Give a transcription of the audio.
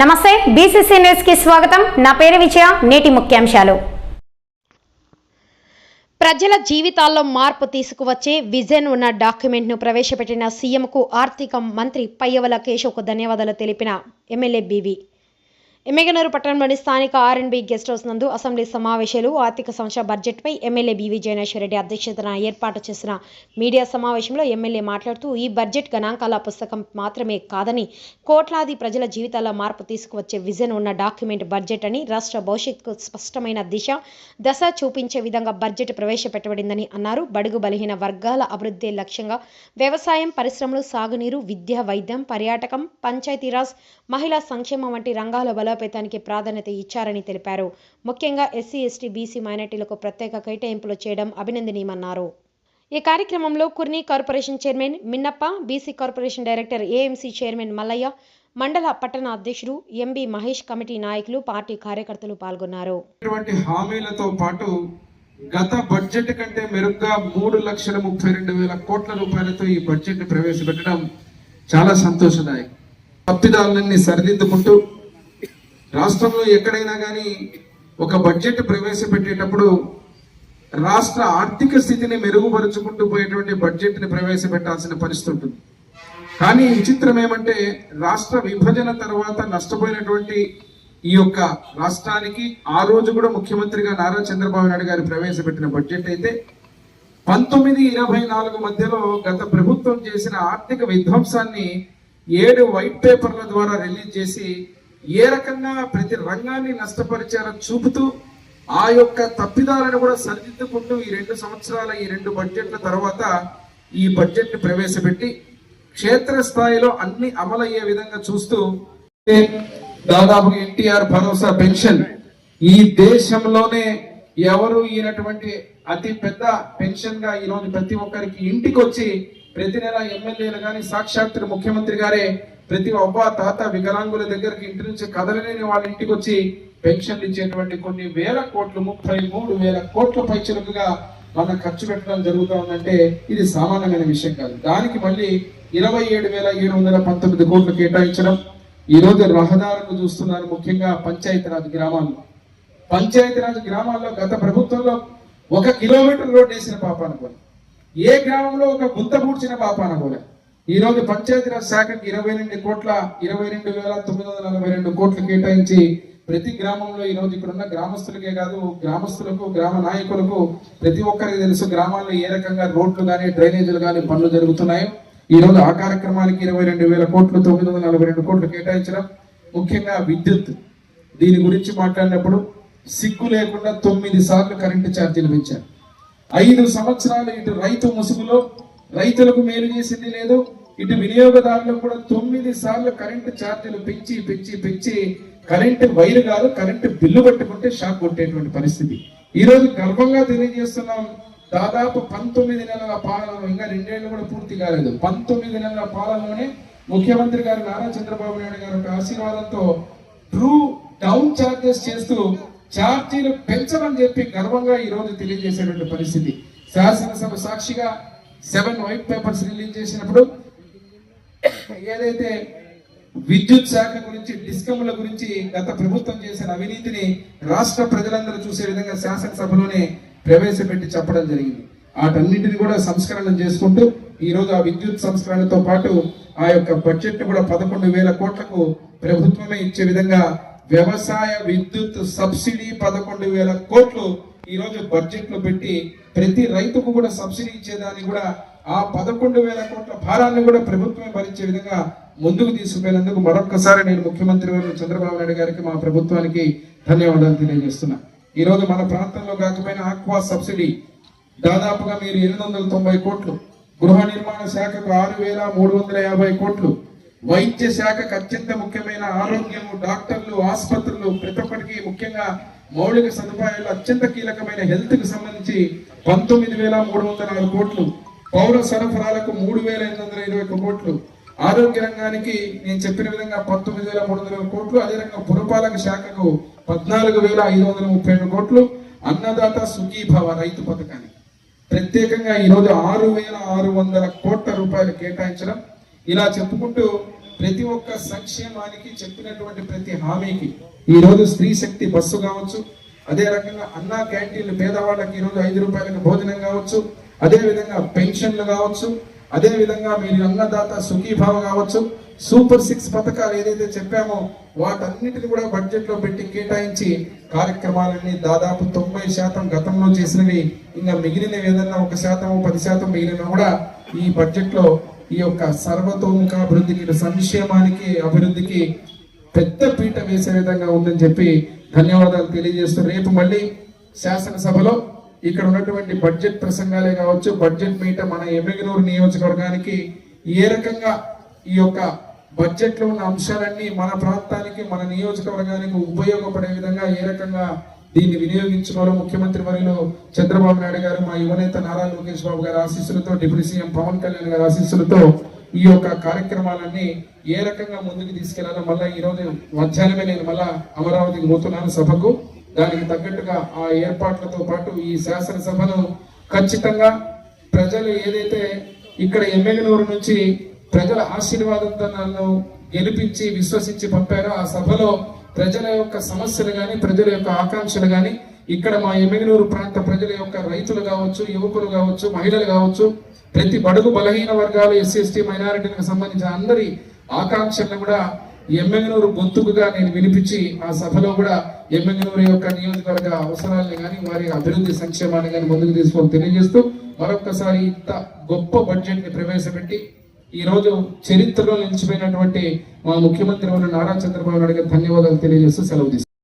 నమస్తే బీసీసీ న్యూస్కి స్వాగతం. నా పేరు విజయ నేటి ముఖ్యాంశాలు. ప్రజల జీవితాల్లో మార్పు తీసుకువచ్చే విజన్ ఉన్న డాక్యుమెంట్ను ప్రవేశపెట్టిన సీఎంకు ఆర్థిక మంత్రి పయ్యవల కేశవ్కు ధన్యవాదాలు తెలిపిన ఎమ్మెల్యే బీవీ. ఎమ్మెగనూరు పట్టణంలోని స్థానిక ఆర్ఎండ్బి గెస్ట్ హౌస్ నందు అసెంబ్లీ సమావేశాలు ఆర్థిక సంవత్సర బడ్జెట్పై ఎమ్మెల్యే బీవీ జయనేశ్వరరెడ్డి అధ్యక్షతన ఏర్పాటు చేసిన మీడియా సమావేశంలో ఎమ్మెల్యే మాట్లాడుతూ ఈ బడ్జెట్ గణాంకాల పుస్తకం మాత్రమే కాదని కోట్లాది ప్రజల జీవితాల మార్పు తీసుకువచ్చే విజన్ ఉన్న డాక్యుమెంట్ బడ్జెట్ అని రాష్ట్ర భవిష్యత్తుకు స్పష్టమైన దిశ దశ చూపించే విధంగా బడ్జెట్ ప్రవేశపెట్టబడిందని అన్నారు. బడుగు బలహీన వర్గాల అభివృద్ధి లక్ష్యంగా వ్యవసాయం పరిశ్రమలు సాగునీరు విద్య వైద్యం పర్యాటకం పంచాయతీరాజ్ మహిళా సంక్షేమం వంటి రంగాల బలోపేతానికి ప్రాధాన్యత ఇచ్చారని తెలిపారు. ముఖ్యంగా ఎస్సీ ఎస్టీ బీసీ మైనార్టీలకు ప్రత్యేక కేటాయింపులు చేయడం అభినందనీయమన్నారు. ఈ కార్యక్రమంలో Kurni corporation chairman Minnappa BC corporation director AMC chairman Mallaiah మండల పట్టణ అధ్యక్షుడు ఎంబి మహేష్ కమిటీ నాయకులు పార్టీ కార్యకర్తలు పాల్గొన్నారు. హామీలతో పాటు గత బడ్జెట్ కంటే మెరుగ్గా మూడు లక్షల ముప్పై రెండు వేల కోట్ల రూపాయలతో ఈ బడ్జెట్ ప్రవేశపెట్టడం చాలా సంతోషదాయకం. తప్పిదాలన్నీ సరిదిద్దుకుంటూ రాష్ట్రంలో ఎక్కడైనా కానీ ఒక బడ్జెట్ ప్రవేశపెట్టేటప్పుడు రాష్ట్ర ఆర్థిక స్థితిని మెరుగుపరుచుకుంటూ పోయేటువంటి బడ్జెట్ని ప్రవేశపెట్టాల్సిన పరిస్థితి ఉంటుంది. కానీ విచిత్రం ఏమంటే రాష్ట్ర విభజన తర్వాత నష్టపోయినటువంటి ఈ యొక్క రాష్ట్రానికి ఆ రోజు కూడా ముఖ్యమంత్రిగా నారా చంద్రబాబు నాయుడు గారు ప్రవేశపెట్టిన బడ్జెట్ అయితే పంతొమ్మిది ఇరవై నాలుగు మధ్యలో గత ప్రభుత్వం చేసిన ఆర్థిక విధ్వంసాన్ని ఏడు వైట్ పేపర్ల ద్వారా రిలీజ్ చేసి ఏ రకంగా ప్రతి రంగాన్ని నష్టపరిచారని చూపుతూ ఆ యొక్క తప్పిదాలను కూడా సరిదిద్దుకుంటూ ఈ రెండు సంవత్సరాల ఈ రెండు బడ్జెట్ల తర్వాత ఈ బడ్జెట్ని ప్రవేశపెట్టి క్షేత్రస్థాయిలో అన్ని అమలయ్యే విధంగా చూస్తూ దాదాపు ఎన్టీఆర్ భరోసా పెన్షన్. ఈ దేశంలోనే ఎవరు ఈయనటువంటి అతి పెద్ద పెన్షన్గా ఈ రోజు ప్రతి ఒక్కరికి ఇంటికి వచ్చి ప్రతి నెల ఎమ్మెల్యేలు కానీ సాక్షాత్తు ముఖ్యమంత్రి గారే ప్రతి అవ్వ తాత వికలాంగుల దగ్గరికి ఇంటి నుంచి కదలలేని వాళ్ళ ఇంటికి వచ్చి పెన్షన్లు ఇచ్చేటువంటి కొన్ని వేల కోట్లు ముప్పై మూడు వేల కోట్ల పైచలుగా మన ఖర్చు పెట్టడం జరుగుతూ ఉందంటే ఇది సామాన్యమైన విషయం కాదు. దానికి మళ్ళీ ఇరవై ఏడు వేల ఏడు వందల పంతొమ్మిది కోట్లు కేటాయించడం ఈ రహదారులు చూస్తున్నారు ముఖ్యంగా పంచాయతీరాజ్ గ్రామాల్లో పంచాయతీరాజ్ గ్రామాల్లో గత ప్రభుత్వంలో ఒక కిలోమీటర్ రోడ్ వేసిన పాపాన కూడా. ఏ గ్రామంలో ఒక గుంత పూడ్చిన పాపాన కూడా. ఈ రోజు పంచాయతీరాజ్ శాఖకి ఇరవై రెండు కోట్ల ఇరవై రెండు వేల తొమ్మిది వందల నలభై రెండు కోట్లు కేటాయించి ప్రతి గ్రామంలో ఈ రోజు ఇక్కడ ఉన్న గ్రామస్తులకే కాదు గ్రామస్తులకు గ్రామ నాయకులకు ప్రతి ఒక్కరికి తెలుసు గ్రామాల్లో ఏ రకంగా రోడ్లు కానీ డ్రైనేజీలు కానీ పనులు జరుగుతున్నాయో. ఈ రోజు ఆ కార్యక్రమానికి ఇరవై రెండు వేల కోట్లు తొమ్మిది వందల నలభై రెండు కోట్లు కేటాయించడం ముఖ్యంగా విద్యుత్. దీని గురించి మాట్లాడినప్పుడు సిగ్గు లేకుండా తొమ్మిది సార్లు కరెంటు ఛార్జీలు పెంచారు. ఐదు సంవత్సరాలు ఇటు రైతు ముసుగులో రైతులకు మేలు చేసింది లేదు. ఇటు వినియోగదారులకు కూడా తొమ్మిది సార్లు కరెంటు ఛార్జీలు పెంచి పెంచి పెంచి కరెంటు వైర్ కాదు కరెంటు బిల్లు పట్టుకుంటే షాక్ కొట్టేటువంటి పరిస్థితి. ఈ రోజు గర్వంగా తెలియజేస్తున్నాం. దాదాపు పంతొమ్మిది నెలల పాలనలో ఇంకా రెండేళ్ళు కూడా పూర్తి కాలేదు. పంతొమ్మిది నెలల పాలనలోనే ముఖ్యమంత్రి గారు నారా చంద్రబాబు నాయుడు గారి ఆశీర్వాదంతో ట్రూ డౌన్ చార్జెస్ చేస్తూ ఛార్జీలు పెంచమని చెప్పి గర్వంగా ఈరోజు తెలియజేసేటువంటి పరిస్థితి. శాసనసభ సాక్షిగా సెవెన్ వైట్ పేపర్స్ రిలీజ్ చేసినప్పుడు ఏదైతే విద్యుత్ శాఖ గురించి డిస్కమ్ల గురించి గత ప్రభుత్వం చేసిన అవినీతిని రాష్ట్ర ప్రజలందరూ చూసే విధంగా శాసనసభలోనే ప్రవేశపెట్టి చెప్పడం జరిగింది. వాటన్నిటిని కూడా సంస్కరణ చేసుకుంటూ ఈరోజు ఆ విద్యుత్ సంస్కరణతో పాటు ఆ యొక్క బడ్జెట్ కూడా పదకొండు వేల కోట్లకు ప్రభుత్వమే ఇచ్చే విధంగా వ్యవసాయ విద్యుత్ సబ్సిడీ పదకొండు వేల కోట్లు ఈరోజు బడ్జెట్లో బడ్జెట్లో పెట్టి ప్రతి రైతుకు కూడా సబ్సిడీ ఇచ్చేదాన్ని కూడా ఆ పదకొండు వేల కోట్ల భారాన్ని కూడా ప్రభుత్వమే భరించే విధంగా ముందుకు తీసుకుపోయినందుకు మరొక్కసారి నేను ముఖ్యమంత్రి వారు చంద్రబాబు నాయుడు గారికి మా ప్రభుత్వానికి ధన్యవాదాలు తెలియజేస్తున్నా. ఈరోజు మన ప్రాంతంలో కాకపోయినా ఆక్వా సబ్సిడీ దాదాపుగా మీరు ఎనిమిది వందల తొంభై కోట్లు గృహ నిర్మాణ శాఖకు ఆరు వేల మూడు వందల యాభై కోట్లు వైద్య శాఖకు అత్యంత ముఖ్యమైన ఆరోగ్యము డాక్టర్లు ఆసుపత్రులు ప్రతి ఒక్కరికి ముఖ్యంగా మౌలిక సదుపాయాలు అత్యంత కీలకమైన హెల్త్కు సంబంధించి పంతొమ్మిది వేల మూడు వందల నాలుగు కోట్లు పౌర సరఫరాలకు మూడు వేల ఎనిమిది వందల ఇరవై ఒక్క కోట్లు ఆరోగ్య రంగానికి నేను చెప్పిన విధంగా పంతొమ్మిది వేల మూడు వందల కోట్లు అదే పురపాలక శాఖకు పద్నాలుగు వేల ఐదు వందల ముప్పై రెండు కోట్లు అన్నదాత సుఖీభవ రైతు పథకానికి. ప్రత్యేకంగా ఈ రోజు ఆరు వేల ఆరు వందల కోట్ల రూపాయలు కేటాయించడం. ఇలా చెప్పుకుంటూ ప్రతి ఒక్క సంక్షేమానికి చెప్పినటువంటి ప్రతి హామీకి ఈరోజు స్త్రీ శక్తి బస్సు కావచ్చు అదే రకంగా అన్నా క్యాంటీన్లు పేదవాళ్ళకి ఈ రోజు ఐదు రూపాయలకు భోజనం కావచ్చు అదే విధంగా పెన్షన్లు కావచ్చు అదే విధంగా మీరు అన్నదాత సుఖీభావ కావచ్చు సూపర్ సిక్స్ పథకాలు ఏదైతే చెప్పామో వాటన్నిటిని కూడా బడ్జెట్లో పెట్టి కేటాయించి కార్యక్రమాలన్నీ దాదాపు తొంభై శాతం గతంలో చేసినవి ఇంకా మిగిలినవి ఏదన్నా ఒక శాతం పది శాతం మిగిలిన కూడా ఈ బడ్జెట్లో ఈ యొక్క సర్వతోముఖ అభివృద్ధికి సంక్షేమానికి అభివృద్ధికి పెద్ద పీట వేసే విధంగా ఉందని చెప్పి ధన్యవాదాలు తెలియజేస్తూ రేపు మళ్ళీ శాసనసభలో ఇక్కడ ఉన్నటువంటి బడ్జెట్ ప్రసంగాలే కావచ్చు బడ్జెట్ మీట మన ఎమ్మిగనూరు నియోజకవర్గానికి ఏ రకంగా ఈ యొక్క బడ్జెట్లో ఉన్న అంశాలన్నీ మన ప్రాంతానికి మన నియోజకవర్గానికి ఉపయోగపడే విధంగా ఏ రకంగా దీన్ని వినియోగించుకోవాలో ముఖ్యమంత్రి వరిలో చంద్రబాబు నాయుడు గారు మా యువనేత నారా లోకేష్ బాబు గారి ఆశీస్సులతో డిప్యూటీ సీఎం పవన్ కళ్యాణ్ గారి ఆశీస్సులతో ఈ యొక్క కార్యక్రమాలన్నీ ఏ రకంగా ముందుకు తీసుకెళ్ళాలో మళ్ళీ ఈ రోజు మధ్యాహ్నమే నేను మళ్ళా అమరావతికి పోతున్నాను సభకు. దానికి తగ్గట్టుగా ఆ ఏర్పాట్లతో పాటు ఈ శాసనసభను ఖచ్చితంగా ప్రజలు ఏదైతే ఇక్కడ ఎమ్మెగనూరు నుంచి ప్రజల ఆశీర్వాదంతో నన్ను గెలిపించి విశ్వసించి పంపారో ఆ సభలో ప్రజల యొక్క సమస్యలు కానీ ప్రజల యొక్క ఆకాంక్షలు కానీ ఇక్కడ మా ఎమ్మిగనూరు ప్రాంత ప్రజల యొక్క రైతులు కావచ్చు యువకులు కావచ్చు మహిళలు కావచ్చు ప్రతి బడుగు బలహీన వర్గాలు ఎస్సీ ఎస్టీ మైనారిటీలకు సంబంధించిన అందరి ఆకాంక్షలను కూడా ఎమ్మెగనూరు గొంతుకుగా నేను వినిపించి ఆ సభలో కూడా ఎమ్మెగనూరు యొక్క నియోజకవర్గ అవసరాలను కానీ వారి అభివృద్ధి సంక్షేమాన్ని కానీ ముందుకు తీసుకొని తెలియజేస్తూ మరొక్కసారి ఇంత గొప్ప బడ్జెట్ని ప్రవేశపెట్టి ఈ రోజు చరిత్రలో నిలిచిపోయినటువంటి మా ముఖ్యమంత్రి ఉన్న నారా చంద్రబాబు నాయుడు ధన్యవాదాలు తెలియజేస్తూ సెలవు తీసుకుంటాను